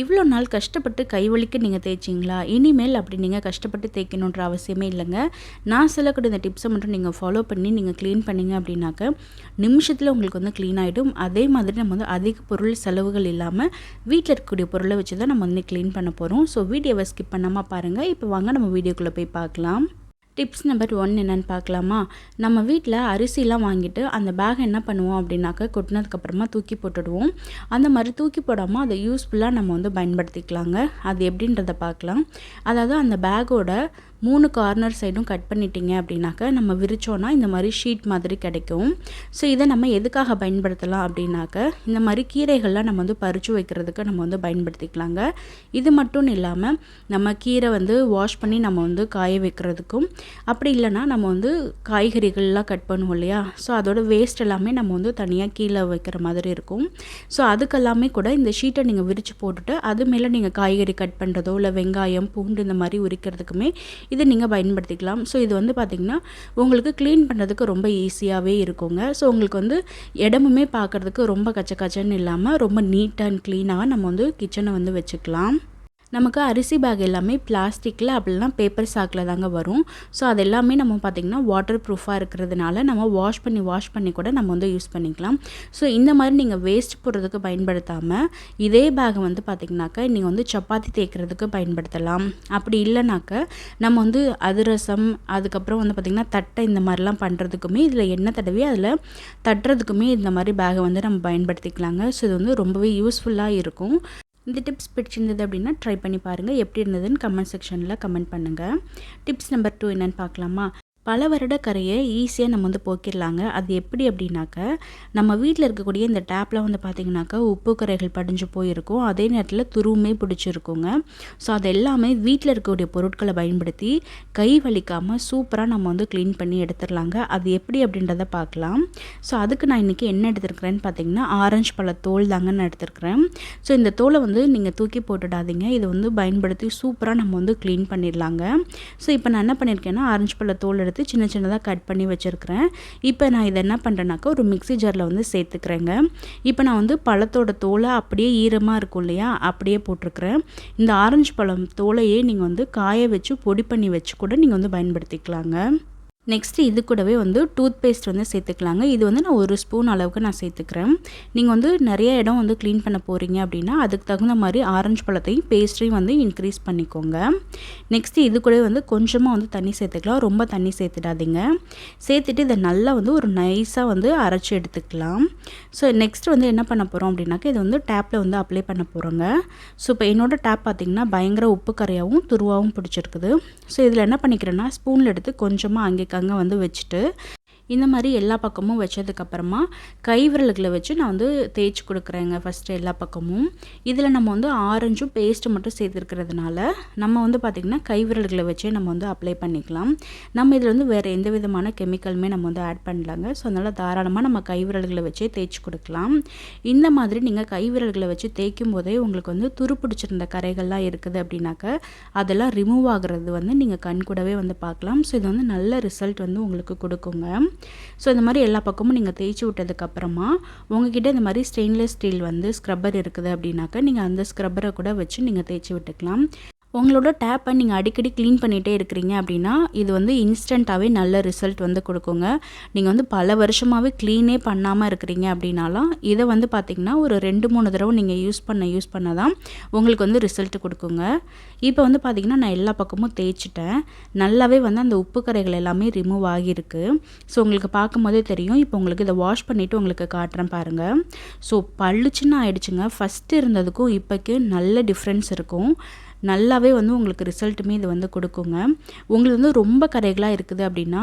இவ்வளோ நாள் கஷ்டப்பட்டு கைவலிக்க நீங்கள் தேய்ச்சிங்களா? இனிமேல் அப்படி நீங்கள் கஷ்டப்பட்டு தேய்க்கணுன்ற அவசியமே இல்லைங்க. நான் சொல்லக்கூடிய இந்த டிப்ஸை மட்டும் நீங்கள் ஃபாலோ பண்ணி நீங்கள் க்ளீன் பண்ணிங்க அப்படின்னாக்க நிமிஷத்தில் உங்களுக்கு வந்து க்ளீன் ஆகிடும் அதே மாதிரி நம்ம வந்து அதிக பொருள் செலவுகள் இல்லாமல் வீட்டில் இருக்கக்கூடிய பொருளை வச்சு தான் நம்ம வந்து க்ளீன் பண்ண போகிறோம் ஸோ வீடியோவை ஸ்கிப் பண்ணாமல் பாருங்கள் இப்போ வாங்க நம்ம வீடியோக்குள்ளே போய் பார்க்கலாம். டிப்ஸ் நம்பர் ஒன் என்னென்னு பார்க்கலாமா? நம்ம வீட்டில் அரிசிலாம் வாங்கிட்டு அந்த பேக் என்ன பண்ணுவோம் அப்படின்னாக்க கொட்டினதுக்கப்புறமா தூக்கி போட்டுடுவோம். அந்த மாதிரி தூக்கி போடாமல் அதை யூஸ்ஃபுல்லாக நம்ம வந்து பயன்படுத்திக்கலாங்க. அது எப்படின்றத பார்க்கலாம். அதாவது அந்த பேக்கோட மூணு கார்னர் சைடும் கட் பண்ணிட்டீங்க அப்படின்னாக்க நம்ம விரிச்சோன்னா இந்த மாதிரி ஷீட் மாதிரி கிடைக்கும். ஸோ இதை நம்ம எதுக்காக பயன்படுத்தலாம் அப்படின்னாக்க இந்த மாதிரி கீரைகள்லாம் நம்ம வந்து பறித்து வைக்கிறதுக்கு நம்ம வந்து பயன்படுத்திக்கலாங்க. இது மட்டும் இல்லாமல் நம்ம கீரை வந்து வாஷ் பண்ணி நம்ம வந்து காய வைக்கிறதுக்கும் அப்படி இல்லைன்னா நம்ம வந்து காய்கறிகள்லாம் கட் பண்ணுவோம் இல்லையா? ஸோ அதோட வேஸ்ட் எல்லாமே நம்ம வந்து தனியாக கீழே வைக்கிற மாதிரி இருக்கும். ஸோ அதுக்கெல்லாமே கூட இந்த ஷீட்டை நீங்கள் விரித்து போட்டுட்டு அது மேலே நீங்கள் காய்கறி கட் பண்ணுறதோ இல்லை வெங்காயம் பூண்டு இந்த மாதிரி உரிக்கிறதுக்குமே இதை நீங்கள் பயன்படுத்திக்கலாம். ஸோ இது வந்து பார்த்திங்கன்னா உங்களுக்கு க்ளீன் பண்ணுறதுக்கு ரொம்ப ஈஸியாகவே இருக்குங்க. ஸோ உங்களுக்கு வந்து இடமுமே பார்க்குறதுக்கு ரொம்ப கச்ச கச்சன்னு இல்லாமல் ரொம்ப நீட் அண்ட் க்ளீனாக நம்ம வந்து கிச்சனை வந்து வச்சுக்கலாம். நமக்கு அரிசி பேக் எல்லாமே பிளாஸ்டிக்கில் அப்படிலாம் பேப்பர் சாக்கில் தாங்க வரும். ஸோ அது எல்லாமே நம்ம பார்த்திங்கன்னா வாட்டர் ப்ரூஃபாக இருக்கிறதுனால நம்ம வாஷ் பண்ணி வாஷ் பண்ணி கூட நம்ம வந்து யூஸ் பண்ணிக்கலாம். ஸோ இந்த மாதிரி நீங்கள் வேஸ்ட் போடுறதுக்கு பயன்படுத்தாமல் இதே பேகை வந்து பார்த்திங்கனாக்கா நீங்கள் வந்து சப்பாத்தி தேய்க்கிறதுக்கு பயன்படுத்தலாம். அப்படி இல்லைனாக்க நம்ம வந்து அதிரசம் அதுக்கப்புறம் வந்து பார்த்திங்கன்னா தட்டை இந்த மாதிரிலாம் பண்ணுறதுக்குமே இதில் எண்ணெய் தடவி அதில் தட்டுறதுக்குமே இந்த மாதிரி பேகை வந்து நம்ம பயன்படுத்திக்கலாங்க. ஸோ இது வந்து ரொம்பவே யூஸ்ஃபுல்லாக இருக்கும். இந்த டிப்ஸ் பிடிச்சிருந்தது அப்படின்னா ட்ரை பண்ணி பாருங்கள் எப்படி இருந்ததுன்னு கமெண்ட் செக்ஷனில் கமெண்ட் பண்ணுங்கள் டிப்ஸ் நம்பர் டூ என்னென்னு பார்க்கலாமா? பல வருட கரையை ஈஸியாக நம்ம வந்து போக்கிடலாங்க. அது எப்படி அப்படின்னாக்க நம்ம வீட்டில் இருக்கக்கூடிய இந்த டேப்பில் வந்து பார்த்திங்கனாக்கா உப்பு கரைகள் படிஞ்சு போயிருக்கும். அதே நேரத்தில் துருவுமே பிடிச்சிருக்குங்க. ஸோ அது எல்லாமே வீட்டில் இருக்கக்கூடிய பொருட்களை பயன்படுத்தி கை வலிக்காமல் சூப்பராக நம்ம வந்து க்ளீன் பண்ணி எடுத்துடலாங்க. அது எப்படி அப்படின்றத பார்க்கலாம் ஸோ அதுக்கு நான் இன்றைக்கி என்ன எடுத்துருக்கிறேன்னு பார்த்தீங்கன்னா ஆரஞ்சு பழ தோல் தாங்க நான் எடுத்துருக்கிறேன். ஸோ இந்த தோலை வந்து நீங்கள் தூக்கி போட்டுடாதீங்க. இதை வந்து பயன்படுத்தி சூப்பராக நம்ம வந்து க்ளீன் பண்ணிடலாங்க. ஸோ இப்போ நான் என்ன பண்ணியிருக்கேன்னா ஆரஞ்சு பழ தோல் எடுத்து எடுத்து சின்ன சின்னதாக கட் பண்ணி வச்சுருக்கிறேன். இப்போ நான் இதை என்ன பண்ணுறேனாக்கா ஒரு மிக்சி ஜாரில் வந்து சேர்த்துக்கிறேங்க. இப்போ நான் வந்து பழத்தோட தோலை அப்படியே ஈரமாக இருக்கும் இல்லையா அப்படியே போட்டிருக்கிறேன். இந்த ஆரஞ்சு பழம் தோலையே நீங்கள் வந்து காய வச்சு பொடி பண்ணி வச்சு கூட நீங்கள் வந்து பயன்படுத்திக்கலாங்க. நெக்ஸ்ட்டு இது கூடவே வந்து டூத் பேஸ்ட் வந்து சேர்த்துக்கலாங்க. இது வந்து நான் ஒரு ஸ்பூன் அளவுக்கு நான் சேர்த்துக்கிறேன். நீங்கள் வந்து நிறைய இடம் வந்து க்ளீன் பண்ண போகிறீங்க அப்படின்னா அதுக்கு தகுந்த மாதிரி ஆரஞ்சு பழத்தையும் பேஸ்ட்டையும் வந்து இன்க்ரீஸ் பண்ணிக்கோங்க. நெக்ஸ்ட்டு இது கூடவே வந்து கொஞ்சமாக வந்து தண்ணி சேர்த்துக்கலாம். ரொம்ப தண்ணி சேர்த்துடாதீங்க. சேர்த்துட்டு இதை நல்லா வந்து ஒரு நைஸாக வந்து அரைச்சி எடுத்துக்கலாம். ஸோ நெக்ஸ்ட் வந்து என்ன பண்ண போகிறோம் அப்படின்னாக்கா இது வந்து டேப்பில் வந்து அப்ளை பண்ண போகிறோங்க ஸோ இப்போ என்னோடய டேப் பார்த்திங்கன்னா பயங்கர உப்பு கரையாகவும் துருவாகவும் பிடிச்சிருக்குது. ஸோ இதில் என்ன பண்ணிக்கிறேன்னா ஸ்பூனில் எடுத்து கொஞ்சமாக அங்கே அங்கே வந்து வச்சுட்டு இந்த மாதிரி எல்லா பக்கமும் வச்சதுக்கப்புறமா கை விரல்களை வச்சு நான் வந்து தேய்ச்சி கொடுக்குறேங்க ஃபஸ்ட்டு எல்லா பக்கமும். இதில் நம்ம வந்து ஆரஞ்சும் பேஸ்ட்டு மட்டும் சேர்த்துருக்கிறதுனால நம்ம வந்து பார்த்திங்கன்னா கை விரல்களை வச்சே நம்ம வந்து அப்ளை பண்ணிக்கலாம். நம்ம இதில் வந்து வேறு எந்த விதமான கெமிக்கலுமே நம்ம வந்து ஆட் பண்ணலாங்க. ஸோ அதனால் தாராளமாக நம்ம கை விரல்களை வச்சே தேய்ச்சி கொடுக்கலாம். இந்த மாதிரி நீங்கள் கை விரல்களை வச்சு தேய்க்கும் போதே உங்களுக்கு வந்து துருப்பிடிச்சிருந்த கரைகள்லாம் இருக்குது அப்படின்னாக்க அதெல்லாம் ரிமூவ் ஆகிறது வந்து நீங்கள் கண் கூடவே வந்து பார்க்கலாம். ஸோ இது வந்து நல்ல ரிசல்ட் வந்து உங்களுக்கு கொடுக்குங்க. ஸோ இந்த மாதிரி எல்லா பக்கமும் நீங்கள் தேய்ச்சி விட்டதுக்கப்புறமா உங்ககிட்ட இந்த மாதிரி ஸ்டெயின்லெஸ் ஸ்டீல் வந்து ஸ்க்ரப்பர் இருக்குது அப்படின்னாக்கா நீங்கள் அந்த ஸ்க்ரப்பரை கூட வச்சு நீங்கள் தேய்ச்சி விட்டுக்கலாம். உங்களோட டேப்பை நீங்கள் அடிக்கடி க்ளீன் பண்ணிகிட்டே இருக்கிறீங்க அப்படின்னா இது வந்து இன்ஸ்டண்ட்டாகவே நல்ல ரிசல்ட் வந்து கொடுக்குங்க. நீங்கள் வந்து பல வருஷமாகவே க்ளீனே பண்ணாமல் இருக்கிறீங்க அப்படின்னாலாம் இதை வந்து பார்த்திங்கன்னா ஒரு ரெண்டு மூணு தடவை நீங்கள் யூஸ் பண்ண யூஸ் பண்ண தான் உங்களுக்கு வந்து ரிசல்ட் கொடுக்குங்க. இப்போ வந்து பார்த்திங்கன்னா நான் எல்லா பக்கமும் தேய்ச்சிட்டேன். நல்லாவே வந்து அந்த உப்பு கரைகள் எல்லாமே ரிமூவ் ஆகியிருக்கு. ஸோ உங்களுக்கு பார்க்கும்போதே தெரியும். இப்போ உங்களுக்கு இதை வாஷ் பண்ணிவிட்டு உங்களுக்கு காட்டுறேன் பாருங்கள் ஸோ பள்ளுச்சின்னு ஆயிடுச்சுங்க. ஃபஸ்ட்டு இருந்ததுக்கும் இப்போக்கு நல்ல டிஃப்ரென்ஸ் இருக்கும். நல்லாவே வந்து உங்களுக்கு ரிசல்ட்டுமே இது வந்து கொடுக்குங்க. உங்களுக்கு வந்து ரொம்ப கரைகளாக இருக்குது அப்படின்னா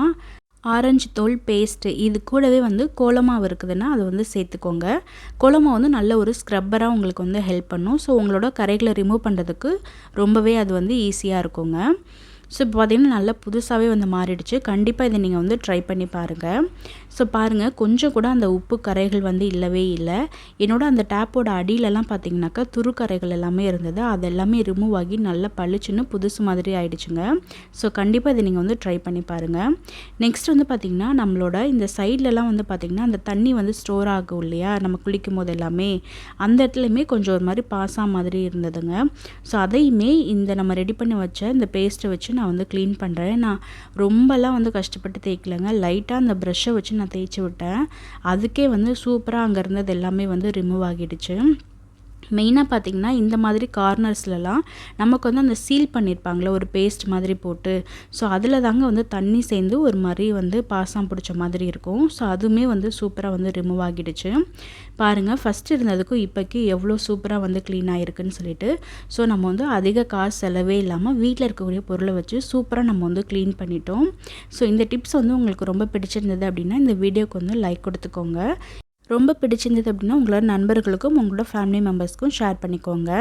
ஆரஞ்சு தோல் பேஸ்ட்டு இது கூடவே வந்து கோலமாவு இருக்குதுன்னா அதை வந்து சேர்த்துக்கோங்க. கோலமாவு வந்து நல்ல ஒரு ஸ்க்ரப்பராக உங்களுக்கு வந்து ஹெல்ப் பண்ணும். ஸோ உங்களோட கரைகளை ரிமூவ் பண்ணுறதுக்கு ரொம்பவே அது வந்து ஈஸியாக இருக்குங்க. ஸோ இப்போ பார்த்திங்கன்னா நல்லா புதுசாகவே வந்து மாறிடுச்சு. கண்டிப்பாக இதை நீங்கள் வந்து ட்ரை பண்ணி பாருங்கள் ஸோ பாருங்கள் கொஞ்சம் கூட அந்த உப்பு கரைகள் வந்து இல்லவே இல்லை. என்னோட அந்த டேப்போட அடியிலலாம் பார்த்தீங்கன்னாக்கா துரு கரைகள் எல்லாமே இருந்தது. அது எல்லாமே ரிமூவ் ஆகி நல்லா பளிச்சுன்னு புதுசு மாதிரி ஆயிடுச்சுங்க. ஸோ கண்டிப்பாக இதை நீங்கள் வந்து ட்ரை பண்ணி பாருங்கள் நெக்ஸ்ட் வந்து பார்த்திங்கன்னா நம்மளோட இந்த சைட்லலாம் வந்து பார்த்திங்கன்னா அந்த தண்ணி வந்து ஸ்டோர் ஆகும் இல்லையா? நம்ம குளிக்கும் போது எல்லாமே. அந்த இடத்துலையுமே கொஞ்சம் ஒரு மாதிரி பாசா மாதிரி இருந்ததுங்க. ஸோ அதையுமே இந்த நம்ம ரெடி பண்ணி வச்ச இந்த பேஸ்ட்டை வச்சு நான் வந்து க்ளீன் பண்ணுறேன் நான் ரொம்பலாம் வந்து கஷ்டப்பட்டு தேய்க்கலைங்க. லைட்டாக அந்த ப்ரெஷ்ஷை வச்சு நான் தேய்ச்சி விட்டேன். அதுக்கே வந்து சூப்பராக அங்கே இருந்தது எல்லாமே வந்து ரிமூவ் ஆகிடுச்சு. மெயினாக பார்த்திங்கன்னா இந்த மாதிரி கார்னர்ஸ்லலாம் நமக்கு வந்து அந்த சீல் பண்ணியிருப்பாங்களே ஒரு பேஸ்ட் மாதிரி போட்டு. ஸோ அதில் தாங்க வந்து தண்ணி சேர்ந்து ஒரு மாதிரி வந்து பாசம் பிடிச்ச மாதிரி இருக்கும். ஸோ அதுவுமே வந்து சூப்பராக வந்து ரிமூவ் ஆகிடுச்சு. பாருங்கள் ஃபஸ்ட் இருந்ததுக்கும் இப்போக்கி எவ்வளோ சூப்பராக வந்து க்ளீன் ஆகிருக்குன்னு சொல்லிட்டு. ஸோ நம்ம வந்து அதிக காசு செலவே இல்லாமல் வீட்டில் இருக்கக்கூடிய பொருளை வச்சு சூப்பராக நம்ம வந்து க்ளீன் பண்ணிட்டோம். ஸோ இந்த டிப்ஸ் வந்து உங்களுக்கு ரொம்ப பிடிச்சிருந்தது அப்படின்னா இந்த வீடியோக்கு வந்து லைக் கொடுத்துக்கோங்க. ரொம்ப பிடிச்சிருந்தது அப்படின்னா உங்களோட நண்பர்களுக்கும் உங்களோட ஃபேமிலி மெம்பர்ஸ்க்கும் ஷேர் பண்ணிக்கோங்க.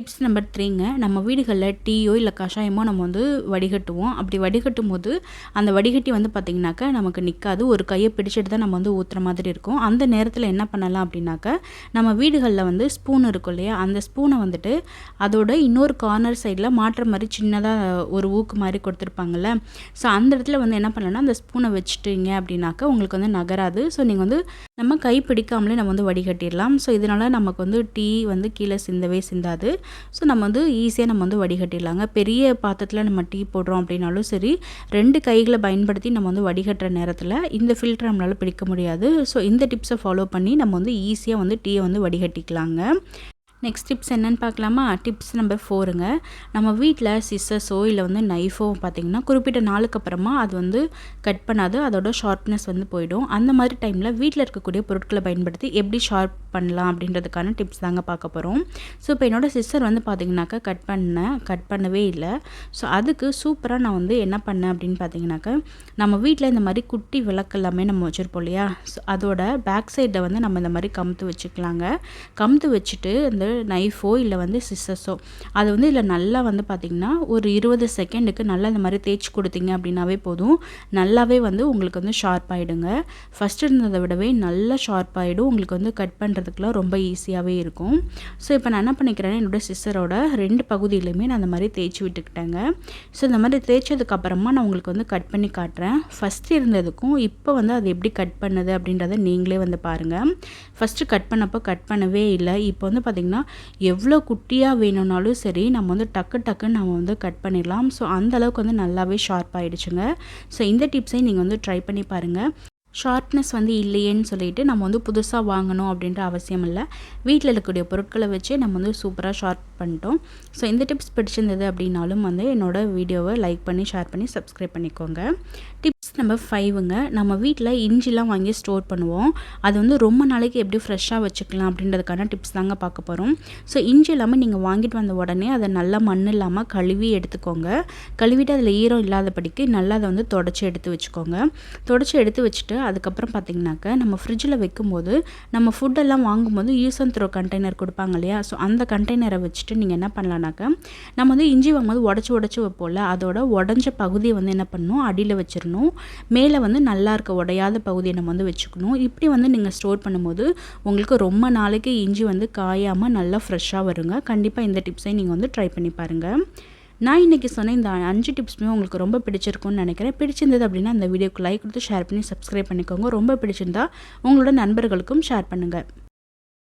டிப்ஸ் நம்பர் த்ரீங்க நம்ம வீடுகளில் டீயோ இல்லை கஷாயமோ நம்ம வந்து வடிகட்டுவோம். அப்படி வடிகட்டும் போது அந்த வடிகட்டி வந்து பார்த்திங்கனாக்கா நமக்கு நிற்காது ஒரு கையை பிடிச்சிட்டு தான் நம்ம வந்து ஊற்றுற மாதிரி இருக்கும். அந்த நேரத்தில் என்ன பண்ணலாம் அப்படின்னாக்கா நம்ம வீடுகளில் வந்து ஸ்பூன் இருக்கும் இல்லையா? அந்த ஸ்பூனை வந்துட்டு அதோட இன்னொரு கார்னர் சைடில் மாற்ற மாதிரி சின்னதாக ஒரு ஊக்கு மாதிரி கொடுத்துருப்பாங்கல்ல. ஸோ அந்த இடத்துல வந்து என்ன பண்ணலாம்னா அந்த ஸ்பூனை வச்சுட்டீங்க அப்படின்னாக்கா உங்களுக்கு வந்து நகராது. ஸோ நீங்கள் வந்து நம்ம கை பிடிக்காமலே நம்ம வந்து வடிகட்டிடலாம். ஸோ இதனால் நமக்கு வந்து டீ வந்து கீழே சிந்தவே சிந்தாது. ஸோ நம்ம வந்து ஈஸியாக நம்ம வந்து வடிகட்டிடலாங்க. பெரிய பாத்திரத்தில் நம்ம டீ போடுறோம் அப்படின்னாலும் சரி ரெண்டு கைகளை பயன்படுத்தி நம்ம வந்து வடிகட்டுற நேரத்தில் இந்த ஃபில்டர் நம்மளால் பிடிக்க முடியாது. ஸோ இந்த டிப்ஸை ஃபாலோ பண்ணி நம்ம வந்து ஈஸியாக வந்து டீயை வந்து வடிகட்டிக்கலாங்க. நெக்ஸ்ட் டிப்ஸ் என்னென்னு பார்க்கலாமா? டிப்ஸ் நம்பர் ஃபோருங்க நம்ம வீட்டில் சிஸ்ஸஸோ இல்லை வந்து நைஃபோ பார்த்திங்கன்னா குறிப்பிட்ட நாளுக்கு அப்புறமா அது வந்து கட் பண்ணாது. அதோட ஷார்ப்னஸ் வந்து போயிடும். அந்த மாதிரி டைமில் வீட்டில் இருக்கக்கூடிய பொருட்களை பயன்படுத்தி எப்படி ஷார்ப் பண்ணலாம் அப்படின்றதுக்கான டிப்ஸ் தாங்க பார்க்க போகிறோம் ஸோ இப்போ என்னோடய சிஸ்டர் வந்து பார்த்திங்கனாக்கா கட் பண்ணேன் கட் பண்ணவே இல்லை. ஸோ அதுக்கு சூப்பராக நான் வந்து என்ன பண்ணேன் அப்படின்னு பார்த்தீங்கன்னாக்கா நம்ம வீட்டில் இந்த மாதிரி குட்டி விளக்கு எல்லாமே நம்ம வச்சுருப்போம் இல்லையா? ஸோ அதோட பேக் சைடில் வந்து நம்ம இந்த மாதிரி கமுத்து வச்சுக்கலாங்க. கமுத்து வச்சுட்டு அந்த நைஃபோ இல்லை வந்து சிஸ்ஸஸோ அது வந்து இதில் நல்லா வந்து பார்த்திங்கன்னா ஒரு இருபது செகண்டுக்கு நல்லா இந்த மாதிரி தேய்ச்சி கொடுத்தீங்க அப்படின்னாவே போதும். நல்லாவே வந்து உங்களுக்கு வந்து ஷார்ப் ஆகிடுங்க ஃபஸ்ட் இருந்ததை விடவே நல்லா ஷார்ப் ஆகிடும் உங்களுக்கு வந்து கட் பண்ணுறதுக்குலாம் ரொம்ப ஈஸியாகவே இருக்கும். ஸோ இப்போ நான் என்ன பண்ணிக்கிறேன்னா என்னோடய சிஸ்டரோட ரெண்டு பகுதியிலுமே நான் அந்த மாதிரி தேய்ச்சி விட்டுக்கிட்டேங்க. ஸோ இந்த மாதிரி தேய்ச்சதுக்கப்புறமா நான் உங்களுக்கு வந்து கட் பண்ணி காட்டுறேன். ஃபஸ்ட்டு இருந்ததுக்கும் இப்போ வந்து அது எப்படி கட் பண்ணுது அப்படின்றத நீங்களே வந்து பாருங்கள் ஃபஸ்ட்டு கட் பண்ணப்போ கட் பண்ணவே இல்லை. இப்போ வந்து பார்த்திங்கன்னா எவ்வளோ குட்டியாக வேணும்னாலும் சரி நம்ம வந்து டக்கு டக்குன்னு நம்ம வந்து கட் பண்ணிடலாம். ஸோ அந்தளவுக்கு வந்து நல்லாவே ஷார்ப் ஆகிடுச்சுங்க ஸோ இந்த டிப்ஸையும் நீங்கள் வந்து ட்ரை பண்ணி பாருங்கள் ஷார்ப்னஸ் வந்து இல்லையேன்னு சொல்லிட்டு நம்ம வந்து புதுசாக வாங்கணும் அப்படின்ற அவசியம் இல்லை. வீட்டில் இருக்கக்கூடிய பொருட்களை வச்சு நம்ம வந்து சூப்பராக ஷார்ப் பண்ணிட்டோம். ஸோ இந்த டிப்ஸ் பிடிச்சிருந்தது அப்படின்னாலும் வந்து என்னோடய வீடியோவை லைக் பண்ணி ஷேர் பண்ணி சப்ஸ்கிரைப் பண்ணிக்கோங்க. டிப் நம்பர் ஃபைவுங்க நம்ம வீட்டில் இஞ்சிலாம் வாங்கி ஸ்டோர் பண்ணுவோம். அது வந்து ரொம்ப நாளைக்கு எப்படி ஃப்ரெஷ்ஷாக வச்சுக்கலாம் அப்படின்றதுக்கான டிப்ஸ் தாங்க பார்க்க போகிறோம் ஸோ இஞ்சி இல்லாமல் நீங்கள் வாங்கிட்டு வந்த உடனே அதை நல்லா மண் இல்லாமல் கழுவி எடுத்துக்கோங்க. கழுவிட்டு அதில் ஈரம் இல்லாதபடிக்கு நல்லா அதை வந்து தொடச்சி எடுத்து வச்சுக்கோங்க. தொடச்சி எடுத்து வச்சுட்டு அதுக்கப்புறம் பார்த்திங்கனாக்க நம்ம ஃப்ரிட்ஜில் வைக்கும்போது நம்ம ஃபுட்டெல்லாம் வாங்கும்போது யூஸ் அண்ட் த்ரோ கண்டெய்னர் கொடுப்பாங்க இல்லையா? ஸோ அந்த கண்டெய்னரை வச்சுட்டு நீங்கள் என்ன பண்ணலான்னாக்க நம்ம வந்து இஞ்சி வாங்கும்போது உடச்சி உடச்சி வைப்போம்ல அதோட உடஞ்ச பகுதியை வந்து என்ன பண்ணணும்? அடியில் வச்சிடணும். மேலே வந்து நல்லா இருக்க உடையாத பகுதியை நம்ம வந்து வச்சுக்கணும். இப்படி வந்து நீங்கள் ஸ்டோர் பண்ணும்போது உங்களுக்கு ரொம்ப நாளைக்கு இஞ்சி வந்து காயாமல் நல்லா ஃப்ரெஷ்ஷாக வருங்க. கண்டிப்பாக இந்த டிப்ஸை நீங்கள் வந்து ட்ரை பண்ணி பாருங்கள் நான் இன்றைக்கி சொன்ன இந்த அஞ்சு டிப்ஸுமே உங்களுக்கு ரொம்ப பிடிச்சிருக்கும்னு நினைக்கிறேன். பிடிச்சிருந்தது அப்படின்னா அந்த வீடியோக்கு லைக் கொடுத்து ஷேர் பண்ணி சப்ஸ்கிரைப் பண்ணிக்கோங்க. ரொம்ப பிடிச்சிருந்தா உங்களோட நண்பர்களுக்கும் ஷேர் பண்ணுங்கள்